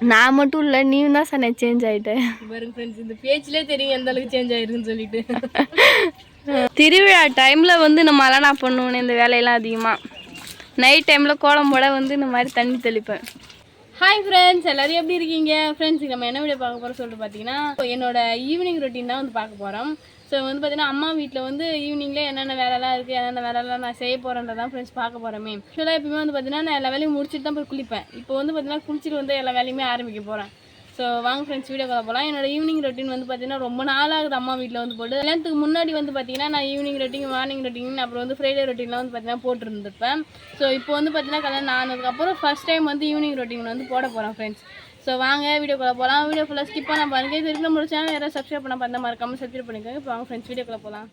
நான் மட்டும் இல்லை நீயும் தான் சார் சேஞ்ச் ஆகிட்டேன் பாருங்க ஃப்ரெண்ட்ஸ் இந்த பேச்சிலே தெரியும் எந்த அளவுக்கு சேஞ்ச் ஆயிருக்குன்னு சொல்லிட்டு. திருவிழா டைமில் வந்து இந்த மாதிரிலாம் நான் பண்ணுவேன் இந்த வேலையெல்லாம் அதிகமாக நைட் டைமில் கோலம் போட வந்து இந்த மாதிரி தண்ணி தெளிப்பேன். ஹாய் ஃப்ரெண்ட்ஸ் எல்லாரும் எப்படி இருக்கீங்க? ஃப்ரெண்ட்ஸ் நம்ம என்ன வீடியோ பார்க்க போகிறோம் சொல்லிட்டு பார்த்தீங்கன்னா என்னோட ஈவினிங் ரொட்டீன் தான் வந்து பார்க்க போகிறோம் ஸோ வந்து பார்த்தீங்கன்னா அம்மா வீட்டில் வந்து ஈவினிங்கில் என்னென்ன வேலைலாம் இருக்குது என்னென்ன வேலைலாம் நான் செய்ய போகிறேன்றதான் ஃப்ரெண்ட்ஸ் பார்க்க போகிறோமே ஆக்சுவலாக எப்பயுமே வந்து பார்த்தீங்கன்னா நான் எல்லா வேலையும் முடிச்சுட்டு தான் போய் குளிப்பேன். இப்போ வந்து பார்த்தீங்கன்னா குளிச்சுட்டு வந்து எல்லா வேலையுமே ஆரம்பிக்க போகிறேன் ஸோ வாங்க ஃப்ரெண்ட்ஸ் வீடியோ கால் போகலாம் என்னோட ஈவினிங் ரொட்டீன் வந்து பார்த்தீங்கன்னா ரொம்ப நாள் ஆகுது அம்மா வீட்டில் வந்து போட்டு. கல்யாணத்துக்கு முன்னாடி வந்து பார்த்தீங்கன்னா நான் ஈவினிங் ரொட்டீன் மார்னிங் ரொட்டீன் அப்புறம் வந்து ஃப்ரைடே ரொட்டீன்லாம் வந்து பார்த்தீங்கன்னா போட்டுருந்துருப்பேன். ஸோ இப்போ வந்து பார்த்தீங்கன்னா கல்யாணம் ஆனதுக்கப்புறம் ஃபஸ்ட் டைம் வந்து ஈவினிங் ரொட்டீன் வந்து போட போகிறேன் ஃப்ரெண்ட்ஸ் ஸோ வாங்க வீடியோக்குள்ளே போகலாம் வீடியோ ஃபுல்லாக ஸ்கிப் பண்ண பாருங்க. இது வரைக்கும் சேனல் யாராவது சப்ஸ்கிரைப் பண்ண பார்த்தா மறக்காமல் சப்ஸ்கிரைப் பண்ணிக்கோங்க. இப்போ வாங்க ஃப்ரெண்ட்ஸ் வீடியோக்குள்ளே போகலாம்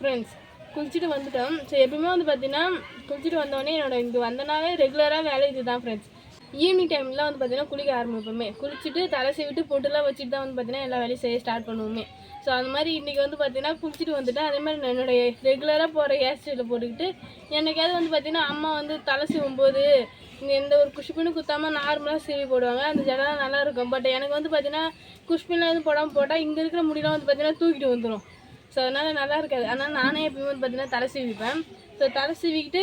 ஃப்ரெண்ட்ஸ் குளிச்சுட்டு வந்துட்டோம். ஸோ எப்பயுமே வந்து பார்த்தீங்கன்னா குளிச்சுட்டு வந்தோடனே என்னோட இங்கே வந்தனாலே ரெகுலராக வேலை இது தான் ஃப்ரெண்ட்ஸ் ஈவினிங் டைமில் வந்து பார்த்திங்கன்னா குளிக்க ஆரம்பிப்போமே. குளிச்சுட்டு தலை சீவிட்டு பொட்டுலாம் வச்சுட்டு தான் வந்து பார்த்தீங்கன்னா எல்லா வேலையும் செய்ய ஸ்டார்ட் பண்ணுவோமே. ஸோ அந்த மாதிரி இன்றைக்கி வந்து பார்த்திங்கன்னா குளிச்சுட்டு வந்துட்டு அதே மாதிரி நான் ரெகுலராக போகிற ஹேர் ஸ்டைலில் போட்டுக்கிட்டு என்னைக்காவது வந்து பார்த்தீங்கன்னா அம்மா வந்து தலை சீவும் போது இங்கே எந்த ஒரு குஷ்பின்னு குத்தாமல் நார்மலாக சீவி போடுவாங்க. அந்த ஜடலாம் நல்லா இருக்கும். பட் எனக்கு வந்து பார்த்தீங்கன்னா குஷ்பின்லாம் எதுவும் போடாமல் போட்டால் இங்கே இருக்கிற முடியெல்லாம் வந்து பார்த்தீங்கன்னா தூக்கிட்டு வந்துடும் ஸோ அதனால் நல்லா இருக்காது. அதனால் நானே எப்பயுமே வந்து பார்த்திங்கன்னா தலை சீவிப்பேன். ஸோ தலை சீவிக்கிட்டு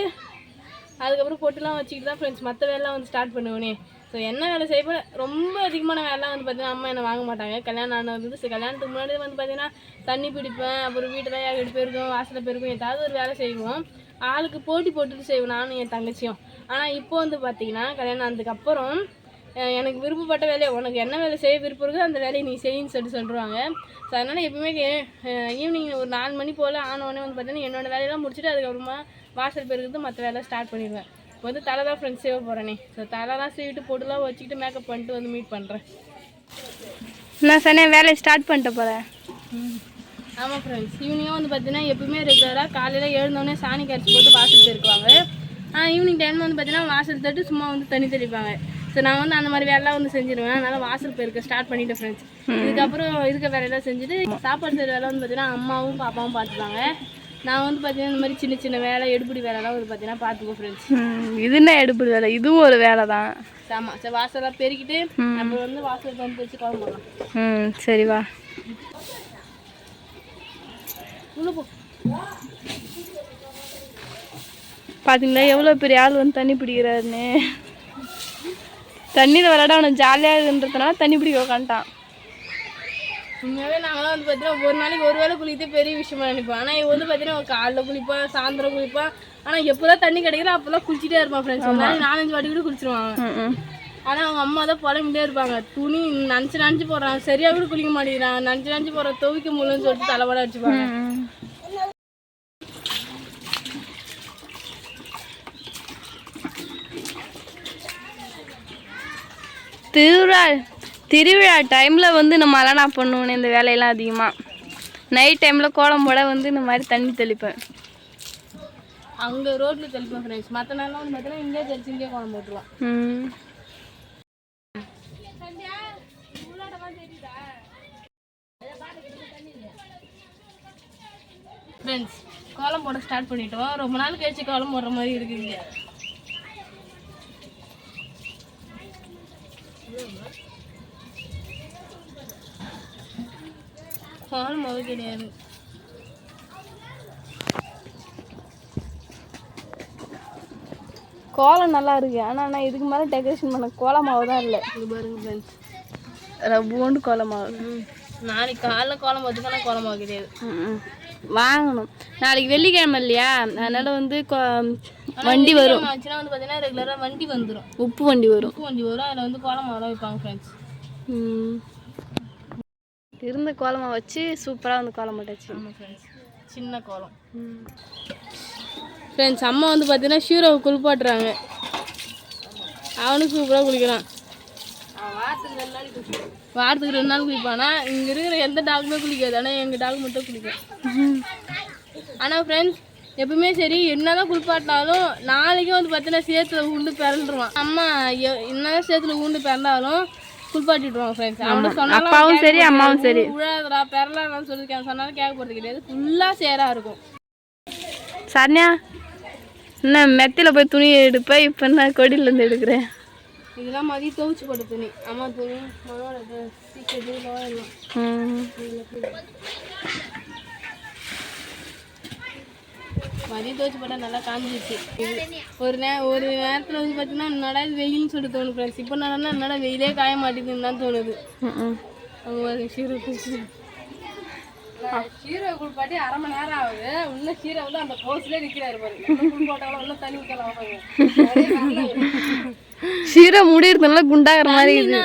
அதுக்கப்புறம் பொட்டுலாம் வச்சுக்கிட்டு தான் ஃப்ரெண்ட்ஸ் மற்ற வேலைலாம் வந்து ஸ்டார்ட் பண்ணுவேனே. ஸோ என்ன வேலை செய்ய ரொம்ப அதிகமான வேலைலாம் வந்து பார்த்தீங்கன்னா அம்மா என்னை வாங்க மாட்டாங்க. கல்யாணம் ஆனது வந்து கல்யாணத்துக்கு முன்னாடி வந்து பார்த்தீங்கன்னா தண்ணி பிடிப்பேன். அப்புறம் வீட்டில் யார் பெருக்கும் வாசலில் பெருக்கும் ஏதாவது ஒரு வேலை செய்வோம். ஆளுக்கு போட்டி போட்டுட்டு செய்வோம் நானும் என் தங்கச்சியும். ஆனால் இப்போ வந்து பார்த்தீங்கன்னா கல்யாணம் ஆனதுக்கப்புறம் எனக்கு விருப்பப்பட்ட வேலையை உனக்கு என்ன வேலை செய்ய விருப்பம் இருக்கோ அந்த வேலையை நீ செய்யின்னு சொல்லிட்டு சொல்லிடுவாங்க ஸோ அதனால் எப்பவுமே ஈவினிங் ஒரு நாலு மணி போல் ஆனவொடனே வந்து பார்த்தீங்கன்னா என்னோட வேலையெல்லாம் முடிச்சுட்டு அதுக்கப்புறமா வாசல் பெருக்கிறது மற்ற வேலை ஸ்டார்ட் பண்ணிடுவேன். இப்போ வந்து தலை தான் ஃப்ரெண்ட்ஸ் சேவ் போகிறேனே ஸோ தலைலாம் சீவிட்டு பொட்டுலாம் வச்சுக்கிட்டு மேக்கப் பண்ணிட்டு வந்து மீட் பண்ணுறேன் நான் சொன்னேன் வேலையை ஸ்டார்ட் பண்ணிட்டு போகிறேன் ஆமாம் ஃப்ரெண்ட்ஸ் ஈவினிங்காக வந்து பார்த்தீங்கன்னா எப்பவுமே ரெகுலராக காலையில் எழுந்தோடனே சாணி கரைச்சி போட்டு வாசல் பெருக்குவாங்க. ஆனால் ஈவினிங் டைம் வந்து பார்த்தீங்கன்னா வாசல் தட்டு சும்மா வந்து தண்ணி தெளிப்பாங்க. ஸோ நான் வந்து அந்த மாதிரி வேலைலாம் வந்து செஞ்சிருவேன். அதனால் வாசல் பெருக்க ஸ்டார்ட் பண்ணிட்டேன் ஃப்ரெண்ட்ஸ் இதுக்கப்புறம் இருக்க வேலையெல்லாம் செஞ்சுட்டு சாப்பாடு செய்கிற வேலை வந்து பார்த்தீங்கன்னா அம்மாவும் பாப்பாவும் பார்த்துப்பாங்க நான் வந்து பார்த்தீங்கன்னா இந்த மாதிரி சின்ன சின்ன வேலை எடுபடி வேலைலாம் வந்து பார்த்தீங்கன்னா பார்த்துக்கோ ஃப்ரெண்ட்ஸ் இது என்ன எடுப்பு வேலை? இதுவும் ஒரு வேலை தான் ஆமாம் சரி வாசலாம் பெருக்கிட்டு அப்புறம் வந்து வாசல் வந்து வச்சு குழம்பு ம் சரி வா. பார்த்தீங்களா எவ்வளோ பெரிய ஆள் வந்து தண்ணி பிடிக்கிறாருன்னு. தண்ணியில் விளையாட அவனுக்கு ஜாலியாக இருக்குன்றதுனால தண்ணி பிடிக்க உக்காந்துட்டான். உண்மையாகவே நாங்களாம் வந்து பார்த்தீங்கன்னா ஒரு நாளைக்கு ஒரு வேளை குளிக்கிறதே பெரிய விஷயமா நினைப்போம். ஆனால் இவன் வந்து பார்த்தீங்கன்னா காலைல குளிப்பான் சாயந்தரம் குளிப்பான் ஆனால் எப்போதான் தண்ணி கிடைக்குதோ அப்போல்லாம் குளிச்சுட்டே இருப்பான் ஃப்ரெண்ட்ஸ் ஒரு நாளைக்கு நாலஞ்சு வாட்டி கூட குளிச்சிருவாங்க. ஆனால் அவங்க அம்மா தான் புலம்பிட்டே இருப்பாங்க. துணி நனைச்சு நனைச்சு போடுறான் சரியா கூட குளிக்க மாட்டேங்கிறான் நனைச்சு நனைச்சு போடுற துவைக்க முடியலன்னு சொல்லிட்டு தலைவட அடிச்சுப்பாங்க. ம் திருவிழா திருவிழா டைமில் வந்து இந்த மாதிரிலாம் நான் பண்ணுவேன் இந்த வேலையெல்லாம் அதிகமாக நைட் டைமில் கோலம் போட வந்து இந்த மாதிரி தண்ணி தெளிப்பேன். அங்கே ரோட்டில் தெளிப்பேன் ஃப்ரெண்ட்ஸ் மற்ற வந்து பார்த்தீங்கன்னா இங்கே தெளிச்சு இங்கே குழம்பு போட்டுருவான் ம். ஃப்ரெண்ட்ஸ் கோலம் போட ஸ்டார்ட் பண்ணிட்டோம். ரொம்ப நாள் கழிச்சு கோலம் போடுற மாதிரி இருக்குங்க கோலம் போட கிடையாது கோலம் நல்லா இருக்கு. ஆனால் நான் இதுக்கு மேலே டெக்கரேஷன் பண்ண கோலம் மாவு தான் இல்லை. இது பாருங்க ஃப்ரெண்ட்ஸ் ரவ்வோண்டு கோலம் மாவு. நாளைக்கு காலைல கோலம் போட்டுக்கான கோலம் போட கிடையாது. வாங்கணும். நாளைக்கு வெள்ளிக்கிழமை இல்லையா? அதனால வந்து வண்டி வரும். ஆச்சுன்னா வந்து பார்த்தீங்கன்னா ரெகுலராக வண்டி வந்துடும் உப்பு வண்டி வரும். உப்பு வண்டி வரும். அதில் வந்து கோலம் மாவு வைப்பாங்க ஃப்ரெண்ட்ஸ் ம். இருந்த கோலமாக வச்சு சூப்பராக வந்து கோலம் போட்டாச்சு. சின்ன கோலம். ஃப்ரெண்ட்ஸ் அம்மா வந்து பார்த்தீங்கன்னா ஷீரோவை குளிப்பாட்டுறாங்க. அவனும் சூப்பராக குளிக்கிறான். வாரத்துக்கு ரெண்டு நாள் குளிப்பானா? இங்கே இருக்கிற எந்த டாகுமே குளிக்காது. ஆனால் எங்கள் டாக் மட்டும் குளிக்கும். ஆனால் ஃப்ரெண்ட்ஸ் எப்பவுமே சரி என்னதான் குளிப்பாட்டினாலும் நாளைக்கு வந்து பார்த்தீங்கன்னா சேத்துல உண்டு பிறந்துருவான் அம்மா என்னதான் சேத்துல உண்டு பிறந்தாலும் குளிப்பாட்டி விட்டுருவாங்க ஃப்ரெண்ட்ஸ் அவனை சொன்னாலும் அப்பாவும் சரி அம்மாவும் சரி. உழாதடா பிறலாம்னு சொல்லி கே- சொன்னாலும் கேட்க போகிறது கிடையாது. ஃபுல்லாக சேராக இருக்கும். சரண்யா என்ன மெத்தையில் போய் துணி எடுப்பேன் இப்போ என்ன கொடியிலேருந்து எடுக்கிறேன் இதெல்லாம் மதியம் துவைச்சு போட்ட துணி. அம்மா துணி மனோட சீக்கிரம் மதியம் துவைச்சு போட்டால் நல்லா காஞ்சிச்சு ஒரு நே ஒரு நேரத்தில் வந்து பார்த்தீங்கன்னா என்னடா இது வெயில்னு சொல்லி தோணும் ஃப்ரெண்ட்ஸ் இப்போ என்னடா என்னடா வெயிலே காய மாட்டேங்குதுன்னு தான் தோணுது. அவங்க சீரோ சீரோ குளிப்பாட்டி அரை மணி நேரம் ஆகுது. இன்னும் சீரோ வந்து அந்த கோஸ்லேயே நிற்கிறாரு பாருங்க குள் போட்டாலும் இன்னும் தண்ணி ஊற்றலாம் ஷீரோ முடியறதுனால குண்டாகிற மாதிரி வந்து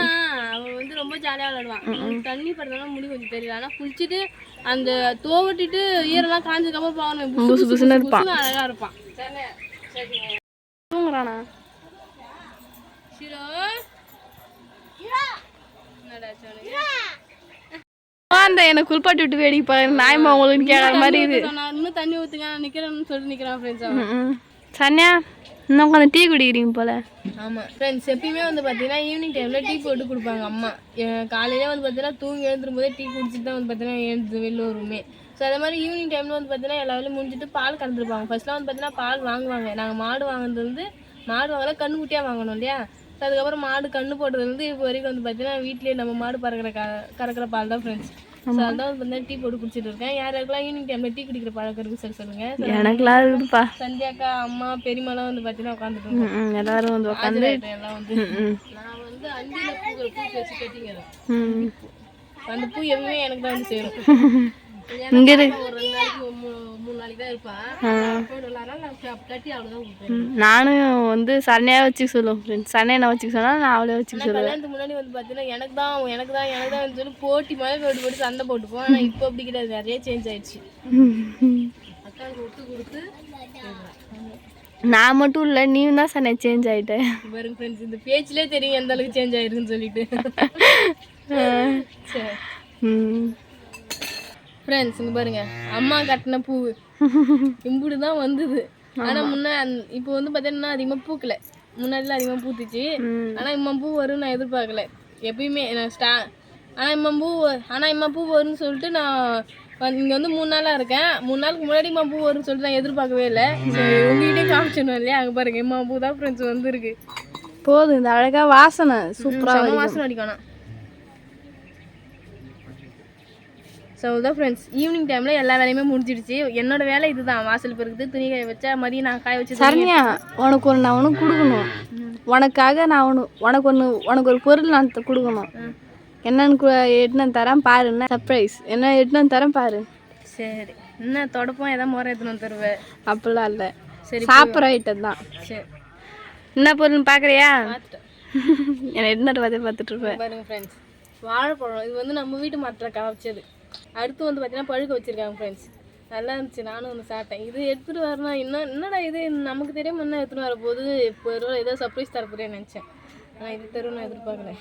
ரொம்ப ஜாலியாக அவனுக்கு தண்ணி படுறதுனால முடி கொஞ்சம் தெரியல ஆனால் குளிச்சுட்டு அந்த தோவட்டிட்டு ஈரெல்லாம் காஞ்சதுக்கப்புறம் பாவணும் புசு புசுன்னு இருப்பான். அழகா இருப்பான். தூங்குறானா? அந்த என்னை குளிப்பாட்டி விட்டு வேடிக்கை பாரு. நாயமா உங்களுக்கு கேட்குற மாதிரி இது. இன்னும் தண்ணி ஊத்துங்க நிக்கிறேன்னு சொல்லிட்டு நிக்கிறான் ஃப்ரெண்ட்ஸ். சன்யா? இன்னும் உட்காந்து டீ குடிக்கிறீங்க போல. ஆமாம் ஃப்ரெண்ட்ஸ் எப்பயுமே வந்து பார்த்தீங்கன்னா ஈவினிங் டைமில் டீ போட்டு கொடுப்பாங்க அம்மா. எ- காலையிலே வந்து பார்த்தீங்கன்னா தூங்கி எழுந்துரும் போதே டீ குடிச்சிட்டு தான் வந்து பார்த்தீங்கன்னா எழுந்து வெளில வருமே ஸோ அதே மாதிரி ஈவினிங் டைமில் வந்து பார்த்தீங்கன்னா எல்லா வேலையும் முடிஞ்சிட்டு பால் கறந்துருப்பாங்க. ஃபர்ஸ்ட்லாம் வந்து பார்த்தீங்கன்னா பால் வாங்குவாங்க. நாங்கள் மாடு வாங்கினது வந்து மாடு வாங்கல கண்ணு குட்டியாக வாங்கணும் இல்லையா? ஸோ அதுக்கப்புறம் மாடு கண்ணு போட்டதுலேருந்து இப்போ வரைக்கும் வந்து பார்த்தீங்கன்னா வீட்லேயே நம்ம மாடு பறக்கிற க கறக்கிற பால் தான் ஃப்ரெண்ட்ஸ் ஸோ அதான் வந்து டீ போட்டு குடிச்சிட்டு இருக்கேன். யார் யாருக்கெல்லாம் ஈவினிங் டைம்ல டீ குடிக்கிற பழக்கம் இருக்கு சரி சொல்லுங்க. எனக்குலாம் இருக்குதுப்பா. சந்தியாக்கா அம்மா பெரியம்மாலாம் வந்து பார்த்தீங்கன்னா உட்காந்துட்டு. எல்லாரும் வந்து உட்காந்து எல்லாம் வந்து. நான் வந்து அஞ்சில் பூ வச்சு ம். அந்த பூ எப்பவுமே எனக்கு தான் வந்து சேரும். இங்க ஒரு ரெண்டு நாளைக்கு நானும் வந்து சரணையாக வச்சுக்க சொல்லுவேன் ஃப்ரெண்ட்ஸ் சரணையை நான் வச்சுக்க சொன்னால் நான் அவளே வச்சுக்க சொல்லுவேன். கல்யாணத்துக்கு முன்னாடி வந்து பார்த்தீங்கன்னா எனக்கு தான் எனக்கு தான் எனக்கு தான் சொல்லி போட்டி மாதிரி போட்டு போட்டு சண்டை போட்டுப்போம் ஆனால் இப்போ அப்படி கிடையாது. நிறைய சேஞ்ச் ஆயிடுச்சு. அக்காவுக்கு விட்டு கொடுத்து நான் மட்டும் இல்லை நீயும் தான் சனை சேஞ்ச் ஆகிட்ட பாருங்க ஃப்ரெண்ட்ஸ் இந்த பேச்சிலே தெரியும் எந்த அளவுக்கு சேஞ்ச் ஆயிருக்குன்னு சொல்லிட்டு. சரி. ஃப்ரெண்ட்ஸ் இங்க பாருங்க. அம்மா கட்டின பூ இம்புடு தான் வந்தது ஆனா முன்ன இப்போ வந்து பார்த்தீங்கன்னா அதிகமாக பூக்கல. முன்னாடிலாம் அதிகமாக பூத்துச்சு. ஆனா இம்மா பூ வரும்னு நான் எதிர்பார்க்கல. எப்பயுமே நான் ஸ்டா ஆனால் இம்மா பூ ஆனா இம்மா பூ வரும்னு சொல்லிட்டு நான் இங்க வந்து மூணு நாளா இருக்கேன். மூணு நாளுக்கு முன்னாடி இம்மா பூ வரும்னு சொல்லிட்டு நான் எதிர்பார்க்கவே இல்லை. உங்ககிட்டே காமிச்சிடணும் இல்லையா? அங்கே பாருங்க இம்மா பூ தான் ஃப்ரெண்ட்ஸ் வந்துருக்கு. போதும் இந்த அழகா வாசனை சூப்பராக செம வாசனை அடிக்கணும் ஸோ தான் ஃப்ரெண்ட்ஸ் ஈவினிங் டைமில் எல்லா வேலையுமே முடிஞ்சிடுச்சு. என்னோட வேலை இதுதான். வாசல் பெருக்குது துணி காய வச்சா மதியம் நான் காய வச்சு சரண்யா உனக்கு ஒன்று நான் ஒன்று கொடுக்கணும். உனக்காக நான் ஒன்று உனக்கு ஒன்று உனக்கு ஒரு பொருள் நான் கொடுக்கணும். என்னன்னு வந்து தரேன் பாரு என்ன சர்ப்ரைஸ் என்ன வந்து தரேன் பாரு. சரி. என்ன தொடப்பம் எதாவது முறை எடுத்துன்னு தருவேன் அப்படிலாம் இல்லை. சரி சாப்பிட்ற ஐட்டம் தான். சரி. என்ன பொருள்னு பார்க்குறியா என்னை எடுத்துட்டு பார்த்து பார்த்துட்டு இருப்பேன் பாருங்க ஃப்ரெண்ட்ஸ் வாழைப்பழம் இது வந்து நம்ம வீட்டு மரத்தில் காய்ச்சது அடுத்து வந்து பார்த்தீங்கன்னா பழுக்க வச்சிருக்காங்க ஃப்ரெண்ட்ஸ் நல்லா இருந்துச்சு. நானும் வந்து சாப்பிட்டேன். இது எடுத்துகிட்டு வரணும் இன்னும் என்னடா இது? நமக்கு தெரியாம என்ன எடுத்துகிட்டு வர போது இப்போ ஏதோ சர்ப்ரைஸ் தரப்போறேன்னு நினச்சேன். ஆனால் இது தரும் நான் எதிர்பார்க்கல.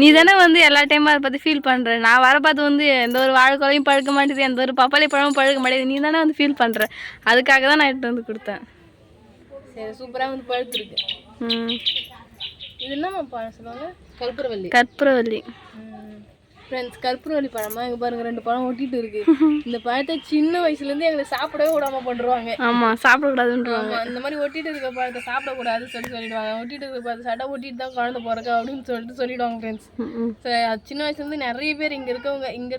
நீ தானே வந்து எல்லா டைமும் அதை பற்றி ஃபீல் பண்ணுற நான் வர பார்த்து வந்து எந்த ஒரு வாழைக்கொலையும் பழுக்க மாட்டேது எந்த ஒரு பப்பாளி பழமும் பழுக்க மாட்டேது நீ தானே வந்து ஃபீல் பண்ணுற அதுக்காக தான் நான் எடுத்து வந்து கொடுத்தேன். சரி சூப்பராக வந்து பழுத்துருக்கு. ம். இது என்னம்மா பழம் சொல்லுவாங்க? கற்பூரவல்லி கற்பூரவல்லி ஃப்ரெண்ட்ஸ் கற்பூரவல்லி பழமா? இங்கே பாருங்க ரெண்டு பழம் ஒட்டிட்டு இருக்கு. இந்த பழத்தை சின்ன வயசுலேருந்து எங்களை சாப்பிடவே விடாம பண்ணுறாங்க ஆமாம் சாப்பிடக்கூடாதுன்றாங்க. இந்த மாதிரி ஒட்டிட்டு இருக்க பழத்தை சாப்பிடக்கூடாதுன்னு சொல்லி சொல்லிடுவாங்க. ஒட்டிட்டு இருக்க பழத்தை சட்டை ஒட்டிட்டு தான் குழந்தை பிறக்க அப்படின்னு சொல்லிட்டு சொல்லிடுவாங்க ஃப்ரெண்ட்ஸ் சின்ன வயசுலேருந்து நிறைய பேர் இங்கே இருக்கவங்க இங்கே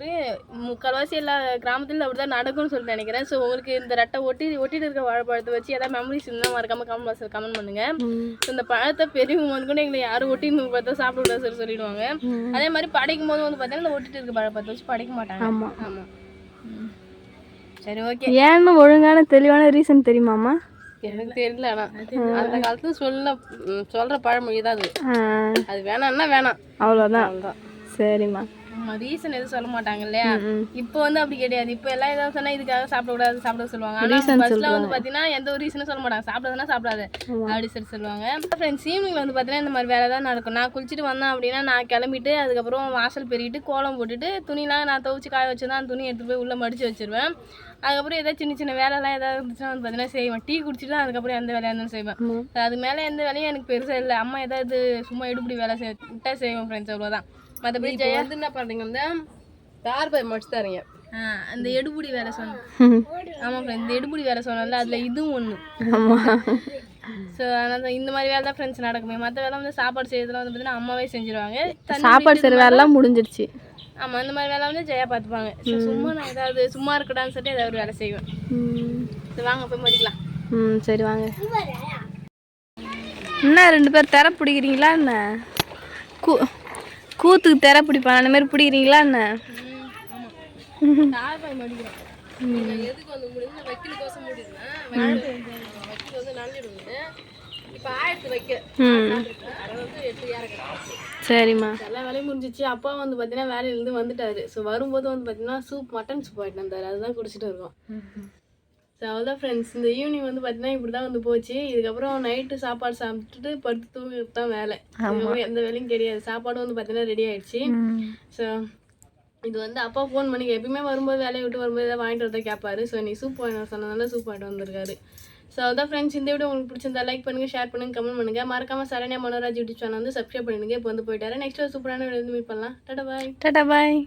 முக்கால்வாசி எல்லா கிராமத்துல அப்படி தான் நடக்கும்னு சொல்லிட்டு நினைக்கிறேன். ஸோ உங்களுக்கு இந்த ரெட்டை ஒட்டி ஒட்டிட்டு இருக்க வாழைப்பழத்தை வச்சு ஏதாவது மெமரிஸ் இருந்தால் மறக்காம கமெண்ட் பாக்ஸில் கமெண்ட் பண்ணுங்க. இந்த பழத்தை பெரியவங்க வந்து கூட எங்களை யாரும் ஒட்டின்னு பார்த்தா சாப்பிடக்கூடாது சொல்லி சொல்லிடுவாங்க. அதே மாதிரி படைக்கும் போது வந்து பார்த்தீங்கன்னா இந்த ஒட்டிட்டு இருக்க பழப்பத்தை வச்சு படைக்க மாட்டாங்க. ஆமாம் ஆமாம் சரி ஓகே. ஏன்னு ஒழுங்கான தெளிவான ரீசன் தெரியுமாம்மா? எனக்கு தெரியல ஆனா அந்த காலத்துல சொல்ல சொல்ற பழமொழி தான் அது. அது வேணாம்னா வேணாம். அவ்வளோதான் அவ்வளோதான் சரிம்மா. ரீசன் எதுவும் சொல்ல மாட்டாங்க இல்லையா இப்போ வந்து அப்படி கிடையாது. இப்போ எல்லாம் ஏதாவது சொன்னா இதுக்காக சாப்பிடக்கூடாது சாப்பிட சொல்லுவாங்க. ஆனா ஃபர்ஸ்ட்ல வந்து பாத்தீங்கன்னா எந்த ஒரு ரீசனும் சொல்ல மாட்டாங்க. சாப்பிடாதுன்னா சாப்பிடாது. அப்படி சொல்லி சொல்லுவாங்க. ஃப்ரெண்ட்ஸ் ஈவினிங் வந்து பாத்தீங்கன்னா இந்த மாதிரி வேலை தான் நடக்கும். நான் குளிச்சுட்டு வந்தேன் அப்படின்னா நான் கிளம்பிட்டு அதுக்கப்புறம் வாசல் பெருகிட்டு கோலம் போட்டுட்டு துணிலாம் நான் துவைச்சு காய வச்சு தான் துணி எடுத்து போய் உள்ள மடிச்சு வச்சிருவேன். அதுக்கப்புறம் ஏதாவது சின்ன சின்ன வேலைலாம் ஏதாவது இருந்துச்சுன்னா வந்து பார்த்தீங்கன்னா செய்வேன். டீ குடிச்சிட்டு தான் அதுக்கப்புறம் எந்த வேலையாக இருந்தாலும் செய்வேன். அது மேலே எந்த வேலையும் எனக்கு பெருசாக இல்லை. அம்மா ஏதாவது சும்மா எடுபடி வேலை செய் விட்டா செய்வோம் ஃப்ரெண்ட்ஸ் அவ்வளோதான் மற்றபடி ஜெயா வந்து என்ன பண்றீங்கன்னா தார் பை மடிச்சு தரீங்க. ஆ, அந்த எடுபுடி வேலை சொன்னேன் ஆமாம் இந்த எடுபுடி வேலை சொன்னேன்ல அதில் இதுவும் ஒன்று ஆமாம் ஸோ அதனால இந்த மாதிரி வேலை தான் ஃப்ரெண்ட்ஸ் நடக்குமே. மற்ற வேலை வந்து சாப்பாடு செய்யறதுலாம் வந்து பார்த்தீங்கன்னா அம்மாவே செஞ்சிருவாங்க. சாப்பாடு சரி வேலைலாம் முடிஞ்சிருச்சு. ஆமாம் இந்த மாதிரி வேலை வந்து ஜெயா பார்த்துப்பாங்க சும்மா நான் ஏதாவது சும்மா இருக்கடான்னு சொல்லிட்டு ஏதாவது ஒரு வேலை செய்வேன். சரி வாங்க போய் முடிக்கலாம். ம் சரி வாங்க. என்ன ரெண்டு பேர் திற பிடிக்கிறீங்களா என்ன? கூ கூத்துக்கு திற பிடிப்பான். அந்த மாதிரி பிடிக்கிறீங்களா என்ன? எதுக்கு இப்போ ஆயிரத்து வைக்க சரிம்மா. எல்லா வேலையும் முடிஞ்சிச்சு. அப்பா வந்து பார்த்தீங்கன்னா வேலையிலேருந்து வந்துட்டாரு. ஸோ வரும்போது வந்து பார்த்தீங்கன்னா சூப் மட்டன் சூப் ஆகிட்டு வந்தார். அதுதான் குடிச்சிட்டு இருக்கோம். அவ்வளோதான் ஃப்ரெண்ட்ஸ் இந்த ஈவினிங் வந்து பார்த்தீங்கன்னா இப்படி தான் வந்து போச்சு. இதுக்கப்புறம் நைட்டு சாப்பாடு சாப்பிட்டுட்டு படுத்து தூங்குறது தான் வேலை எந்த வேலையும் கிடையாது. சாப்பாடு வந்து பார்த்தீங்கன்னா ரெடி ஆயிடுச்சு. ஸோ இது வந்து அப்பா ஃபோன் பண்ணி எப்பயுமே வரும்போது வேலையை விட்டு வரும்போது ஏதாவது வாங்கிட்டு வரதான் கேட்பாரு. ஸோ நீ சூப் வாங்கிட்டு சொன்னதால சூப் வாங்கிட்டு வந்திருக்காரு. ஸோ அதான் ஃப்ரெண்ட்ஸ் இந்த வீடியோ உங்களுக்கு பிடிச்சிருந்தா லைக் பண்ணுங்க ஷேர் பண்ணுங்க கமெண்ட் பண்ணுங்க. மறக்காம சரண்யா மனோராஜ் யூடியூப் சேனல் வந்து சப்ஸ்கிரைப் பண்ணுங்க இப்போ வந்து போயிட்டாரு. நெக்ஸ்ட் ஒரு சூப்பரான வீடியோ வந்து மீட் பண்ணலாம். டாடா பாய் டாடா பாய்